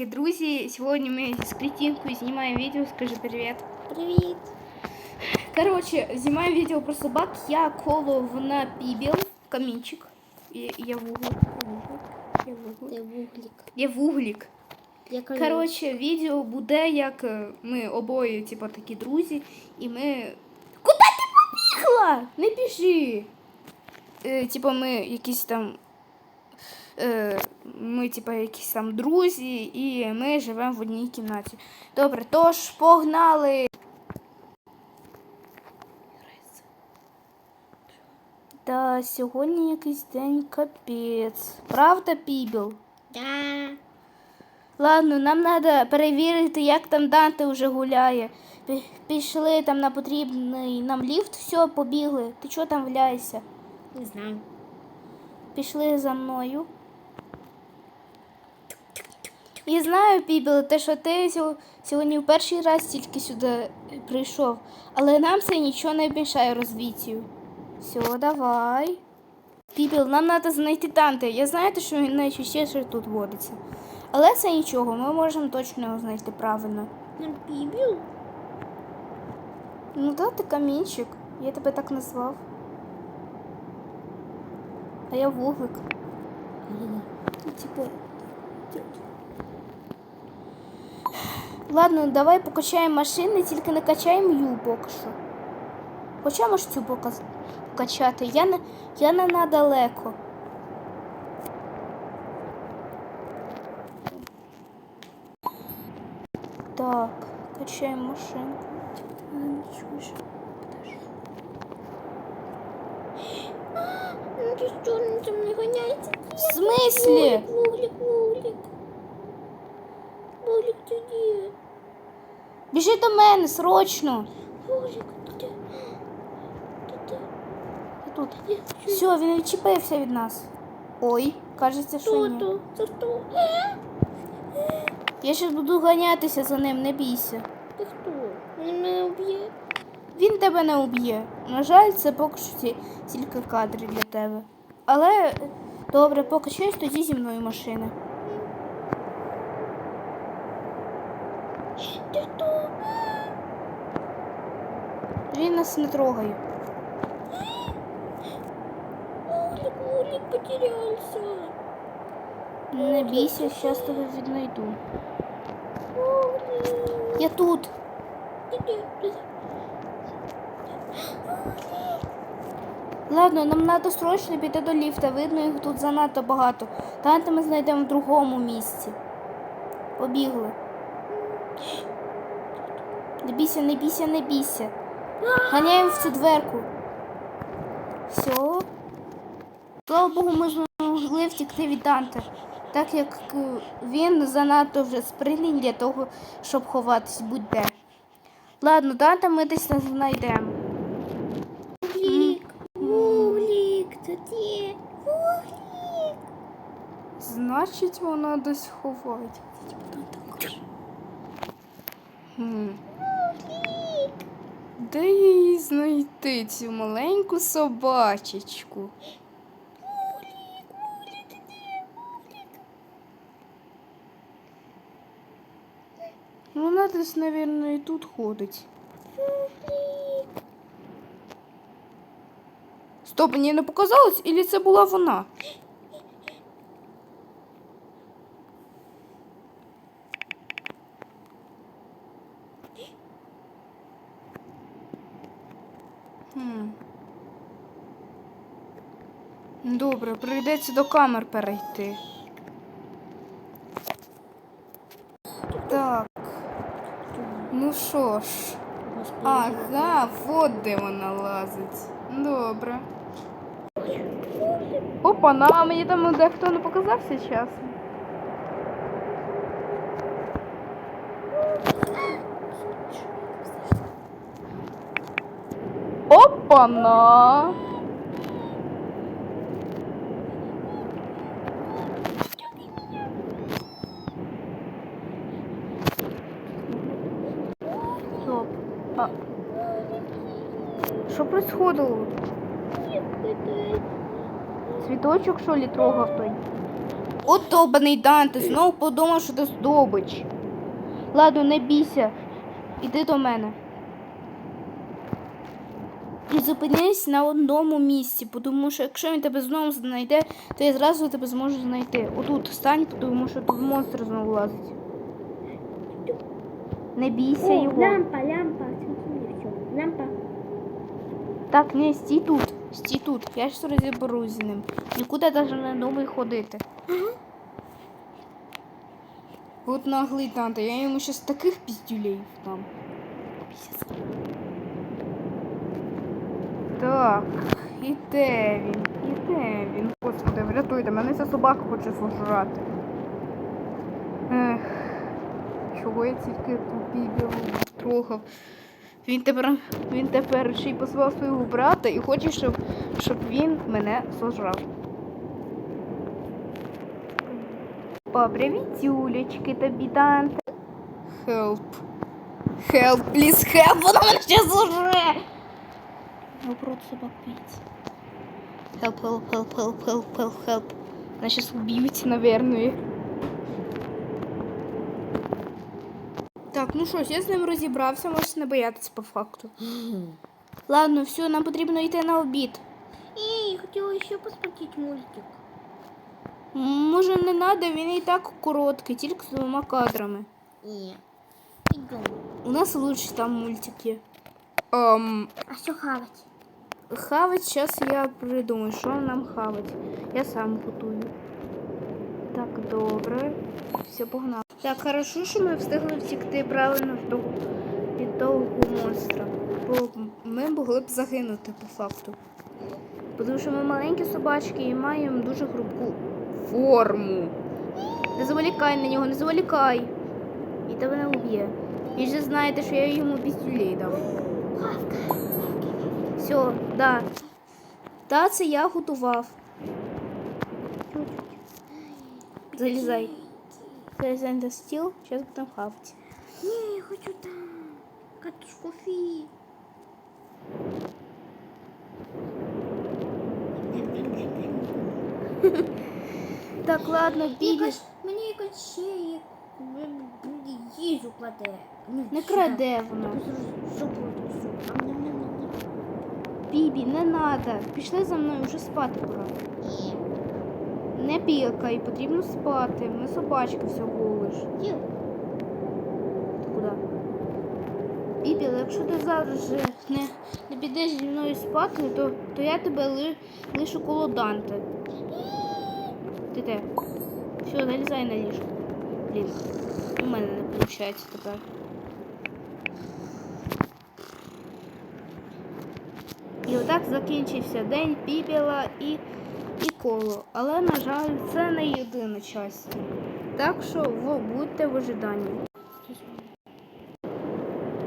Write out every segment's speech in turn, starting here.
таки, друзі, сьогодні ми з Кретінкою знімаємо відео. Скажи привіт. Привіт. Коротше, знімаємо відео про собак. Я коло вона пібіл, камінчик. І я вуглик. Я вуглик. Ти вуглік. Я вуглік. Я Коротше, відео буде, як е, ми обоє, типу, такі друзі, і ми. Куди ти побігла? Не біжи. Е, типу, ми якісь там. Е, ми, типу, якісь там друзі, і ми живемо в одній кімнаті. Добре, тож погнали. Та сьогодні якийсь день капець. Правда, Пібіл? Да. Ладно, нам треба перевірити, як там Данте вже гуляє. Пішли там на потрібний нам ліфт, все, побігли. Ти чого там вляєшся? Не знаю. Пішли за мною. Я знаю, Пібіл, те, що ти сьогодні в перший раз тільки сюди прийшов, але нам це нічого не мішає розвіттю. Все, давай. Пібіл, нам треба знайти Данте. Я знаю, що він найчастіше тут водиться. Але це нічого, ми можемо точно його знайти правильно. Нам пібіл? Ну да, ти камінчик. Я тебе так назвав. А я вуглик. Ну, типу. Ладно, давай покачаємо машини, тільки не качаємо ю поки що. Хоча можеш цю покачати. Я не, я не надалеко. Так, качаємо машинку. Ти мене не чуєш. Подожди. Ну ти що, він за мною ганяється? В смислі? Вуглік, вуглік. Вуглік, ти де? Біжи до мене срочно. Я тут. Все, він відчепився від нас. Ой, кажеться, що ні. Я ще буду ганятися за ним, не бійся. Ти хто? Він мене вб'є. Він тебе не уб'є. На жаль, це поки що ті- тільки кадри для тебе. Але добре, поки щось тоді зі мною машина. Ти хто? Він нас не трогає. Вуглік, вуглік потерявся. Не бійся, зараз тебе віднайду. Я тут. Ладно, нам треба срочно піти до ліфта. Видно, їх тут занадто багато. Танти ми знайдемо в другому місці. Побігли. Не бійся, не бійся, не бійся. Ганяємо в цю дверку. Все. Слава Богу, ми змогли втікти від Данте. Так як е, він занадто вже спритний для того, щоб ховатись будь-де. Ладно, Данте ми десь не знайдемо. Вуглік, вуглік, це ти. Вуглік. Значить, вона десь ховать. Хм. Знайти, цю маленьку собачечку? Вона десь, мабуть, і тут ходить. Стоп, мені не показалось, і це була вона? Хм. Добре, прийдеться до камер перейти. Так. Ну що ж. Ага, от де вона лазить. Добре. Опа, на мені там дехто не показався часом. Опа-на! Що происходило? Цвіточок, що ли, трогав той? От довбаний Данте, знов подумав, що ти здобич. Ладно, не бійся. Іди до мене. І зупинись на одному місці, тому що якщо він тебе знову знайде, то я зразу тебе зможу знайти. Отут стань, тому що тут монстр знову лазить. Не бійся О, його. лампа, лампа. Лампа. Так, не, стій тут. Стій тут. Я ж розіберусь з ним. Нікуди навіть не думай ходити. От наглий Данте, я йому щас таких піздюлей там. Так, і де він? І де він? Господи, врятуйте, мене ця собака хоче зожрати. Ех, чого я тільки побігав, трогав. Він тепер, він тепер ще й позвав свого брата і хоче, щоб, щоб він мене сожрав. О, привіт, тобі Данте. Help. Help, please help, вона мене ще зожре. Наоборот, собак боїться. Help, help, help, help, help, help, help. Нас сейчас убьют, наверное. ну що ж, я з ним розібрався, можете не боятися по факту. Ладно, все, нам потрібно йти на обід. Эй, хотела еще посмотреть мультик. М, Може, не треба, він і так короткий, тільки з двома кадрами. Не. Идем. У нас лучше там мультики. Um, А что хавать? хавать, зараз я придумаю, що нам хавать. Я сам готую. Так, добре. Все, погнали. Так, хорошо, що ми встигли втікти правильно в того, від того монстра. Бо ми могли б загинути по факту. Тому що ми маленькі собачки і маємо дуже хрупку форму. Не заволікай на нього, не заволікай. І тебе не уб'є. Ви ж знаєте, що я йому пістюлей дав. Все, да. Та це я готував. Залізай. Залізай на стіл, зараз будемо хавати. Не, я хочу там. Катушку фи. Так, ладно, бігі. Якось, мені якось ще є їжу кладе. Ну, Не сюди. краде вона. Що буде? Що? Ам-ням-ням-ням-ням. Бібі, не надо. Пішли за мною, вже спати пора. Ні. Не пікай, потрібно спати. Ми собачки всього лиш. Куди? Бібі, якщо ти зараз же не, не підеш зі мною спати, то, то я тебе ли, лишу коло Данте. Ти де? Все, залізай на ліжко. Блін, у мене не виходить тепер. І отак закінчився день Бібіла і коло. Але, на жаль, це не єдина частина. Так що во, будьте в ожиданні.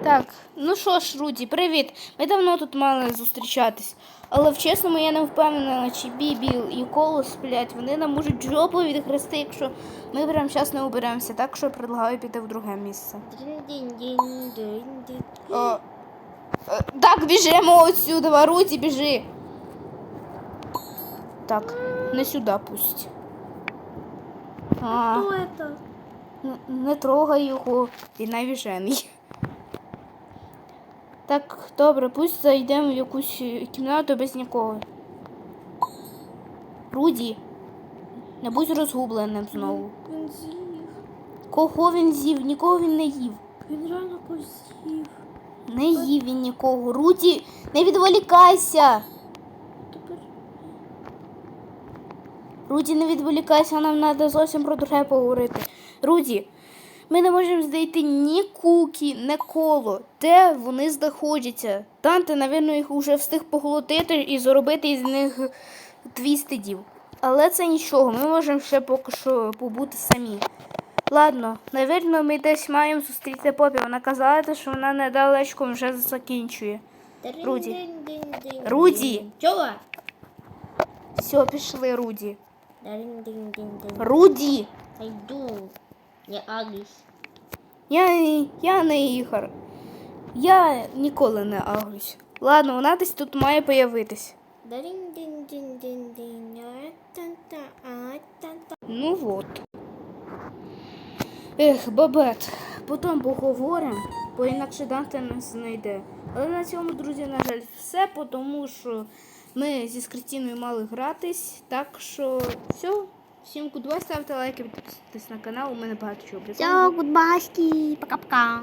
Так, ну що ж, Руді, привіт. Ми давно тут мали зустрічатись. Але в чесному я не впевнена, чи Бібіл і коло сплять. Вони нам можуть жопу відхрести, якщо ми прямо зараз не уберемося. Так що предлагаю піти в друге місце. О, е, так, біжимо отсюда, Руді, біжи. Так, не сюди пусть. А, Хто это? н- не трогай його, він навіжений. Так, добре, пусть зайдемо в якусь е, кімнату без нікого. Руді, не будь розгубленим знову. Він з'їв. Кого він з'їв? Нікого він не їв. Він реально поз'їв. Не їв він нікого. Руді, не відволікайся. Тепер Руді, не відволікайся, нам треба зовсім про друге поговорити. Руді, ми не можемо знайти ні кукі, ні коло. Де вони знаходяться? Данте, напевно, їх уже встиг поглотити і зробити із них твістедів. Але це нічого, ми можемо ще поки що побути самі. Ладно, напевно, ми десь маємо зустріти попі. Вона казала, що вона недалечко вже закінчує. Руді. Руді. Чого? Все, пішли, Руді. Руді! Йду. Я агріс. Я, не- я не Ігор. Я ніколи не агрюсь. Ладно, вона десь тут має появитись. Ну от. Ех, бабет, потім поговоримо, бо інакше Данте нас знайде. Але на цьому, друзі, на жаль, все, тому що ми зі Скритіною мали гратись. Так що все. Всім гудбай, ставте лайки, підписуйтесь на канал, у мене багато чого прикольного. Все, гудбайські, пока-пока.